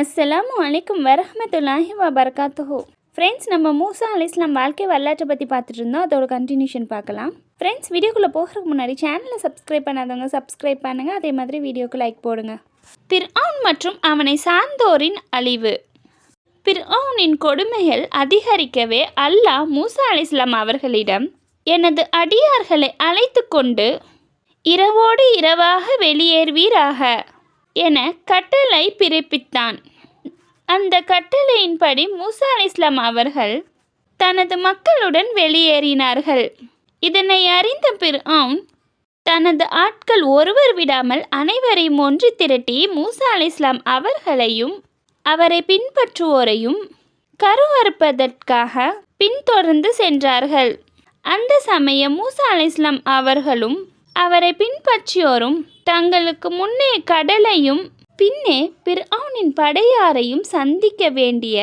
அஸ்ஸலாமு அலைக்கும் வரஹ்மத்துல்லாஹி வபர்காத்துஹோ. ஃப்ரெண்ட்ஸ் நம்ம மூசா அலிஸ்லாம் வாழ்க்கை வரலாற்றை பற்றி பார்த்துட்டு இருந்தோம். அதோட கண்டினியூஷன் பார்க்கலாம். ஃப்ரெண்ட்ஸ் வீடியோக்குள்ளே போகிறதுக்கு முன்னாடி சேனலை சப்ஸ்கிரைப் பண்ணாதவங்க சப்ஸ்கிரைப் பண்ணுங்கள் அதே மாதிரி வீடியோக்கு லைக் போடுங்க. பிர்ஆன் மற்றும் அவனை சார்ந்தோரின் அழிவு. பிர்ஆனின் கொடுமைகள் அதிகரிக்கவே அல்லாஹ் மூசா அலிஸ்லாம் அவர்களிடம் எனது அடியார்களை அழைத்து கொண்டு இரவோடு இரவாக வெளியேறுவீராக. என கட்டளை பிறப்பித்தான். அந்த கட்டளையின்படி மூசா அலிஸ்லாம் அவர்கள் தனது மக்களுடன் வெளியேறினார்கள். இதனை அறிந்த பிர்ஆன் தனது ஆட்கள் ஒருவர் விடாமல் அனைவரையும் ஒன்று திரட்டி மூசா அலிஸ்லாம் அவர்களையும் அவரை பின்பற்றுவோரையும் கருவறுப்பதற்காக பின்தொடர்ந்து சென்றார்கள். அந்த சமயம் மூசா அலிஸ்லாம் அவர்களும் அவரை பின்பற்றியோரும் தங்களுக்கு முன்னே கடலையும் பின்னே பிர்ஆனின் படையாரையும் சந்திக்க வேண்டிய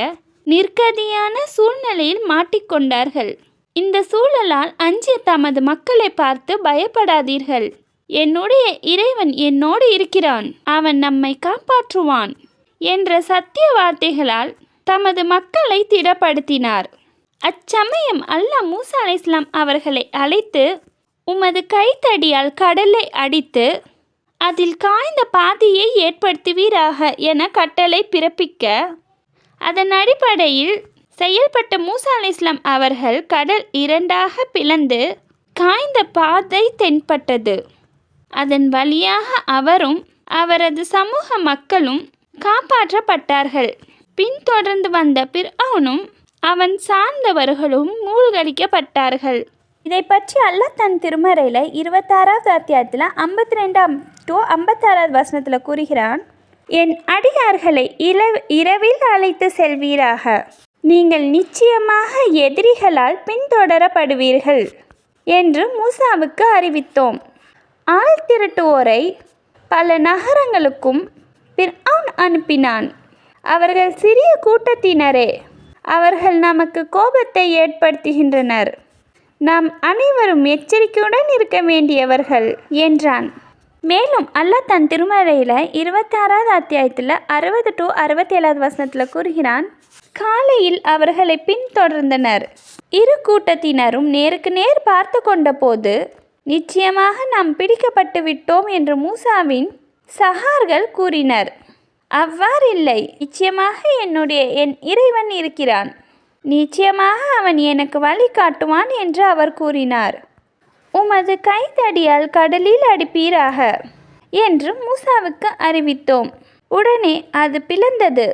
நிர்கதியான சூழ்நிலையில் மாட்டிக்கொண்டார்கள். இந்த சூழலால் அஞ்சிய தமது மக்களை பார்த்து பயப்படாதீர்கள். என்னுடைய இறைவன் என்னோடு இருக்கிறான். அவன் நம்மை காப்பாற்றுவான் என்ற சத்திய வார்த்தைகளால் தமது மக்களை திடப்படுத்தினார். அச்சமயம் அல்லாஹ் மூசா இஸ்லாம் அவர்களை அழைத்து உமது கைத்தடியால் கடலை அடித்து அதில் காய்ந்த பாதையை ஏற்படுத்துவீராக என கட்டளை பிறப்பிக்க. அதன் அடிப்படையில் செயல்பட்ட மூசா இஸ்லாம் அவர்கள் கடல் இரண்டாக பிளந்து காய்ந்த பாதை தென்பட்டது. அதன் வழியாக அவரும் அவரது சமூக மக்களும் காப்பாற்றப்பட்டார்கள். பின்தொடர்ந்து வந்த பிர்அவுனும் அவன் சார்ந்தவர்களும் மூழ்கடிக்கப்பட்டார்கள். இதை பற்றி அல்லாஹ் தன் திருமறையில் இருபத்தாறாவது அத்தியாயத்தில் ஐம்பத்தி ரெண்டாம் டு ஐம்பத்தாறாவது வசனத்தில் கூறுகிறான் என் அடியார்களை இல இரவில் அழைத்து செல்வீராக. நீங்கள் நிச்சயமாக எதிரிகளால் பின்தொடரப்படுவீர்கள் என்று மூசாவுக்கு அறிவித்தோம். ஆள் திரட்டுவோரை பல நகரங்களுக்கும் பிர்ஆன் அனுப்பினான். அவர்கள் சிறிய கூட்டத்தினரே அவர்கள் நமக்கு கோபத்தை ஏற்படுத்துகின்றனர். நாம் அனைவரும் எச்சரிக்கையுடன் இருக்க வேண்டியவர்கள் என்றான். மேலும் அல்லாஹ் தன் திருமறையில் இருபத்தாறாவது அத்தியாயத்தில் அறுபது டு அறுபத்தேழாவது வசனத்தில் கூறுகிறான் காலையில் அவர்களை பின்தொடர்ந்தனர். இரு கூட்டத்தினரும் நேருக்கு நேர் பார்த்து கொண்டபோது நிச்சயமாக நாம் பிடிக்கப்பட்டு விட்டோம் என்று மூசாவின் சஹார்கள் கூறினர். அவ்வாறில்லை நிச்சயமாக என்னுடைய என் இறைவன் இருக்கிறான். நிச்சயமாக அவன் எனக்கு வழி காட்டுவான் என்று அவர் கூறினார். உமது கைத்தடியால் கடலில் அடிப்பீராக? என்று மூசாவுக்கு அறிவித்தோம். உடனே அது பிளந்தது.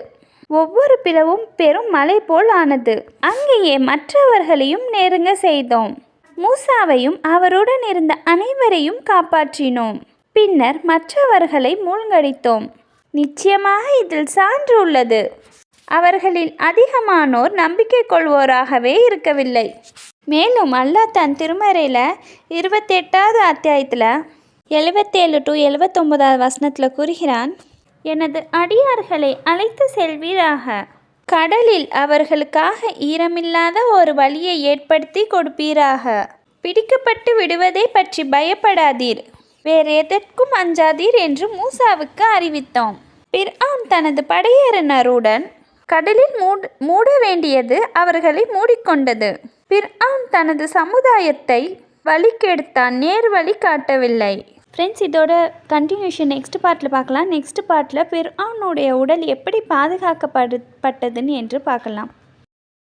ஒவ்வொரு பிளவும் பெரும் மலை போல் ஆனது. அங்கேயே மற்றவர்களையும் நெருங்க செய்தோம். மூசாவையும் அவருடன் இருந்த அனைவரையும் காப்பாற்றினோம். பின்னர் மற்றவர்களை மூழ்கடித்தோம். நிச்சயமாக இதில் சான்று உள்ளது. அவர்களில் அதிகமானோர் நம்பிக்கை கொள்வோராகவே இருக்கவில்லை. மேலும் அல்லாஹ் தன் திருமறையில் இருபத்தெட்டாவது அத்தியாயத்தில் எழுபத்தேழு டு எழுபத்தொம்போதாவது வசனத்தில் கூறுகிறான் எனது அடியார்களை அழைத்து செல்வீராக. கடலில் அவர்களுக்காக ஈரமில்லாத ஒரு வழியை ஏற்படுத்தி கொடுப்பீராக. பிடிக்கப்பட்டு விடுவதை பற்றி பயப்படாதீர். வேறு எதற்கும் அஞ்சாதீர் என்று மூசாவுக்கு அறிவித்தோம். பிர்ஆன் தனது படையறினருடன் கடலில் மூட மூட வேண்டியது அவர்களை மூடிக்கொண்டது. பிர்ஆன் தனது சமுதாயத்தை வழிக்கெடுத்தான் நேர் வழி காட்டவில்லை. ஃப்ரெண்ட்ஸ் இதோட கண்டினியூஷன் நெக்ஸ்ட் பார்ட்டில் பார்க்கலாம். நெக்ஸ்ட் பார்ட்டில் பிர்ஆனுடைய உடல் எப்படி பாதுகாக்கப்படு பட்டதுன்னு என்று பார்க்கலாம்.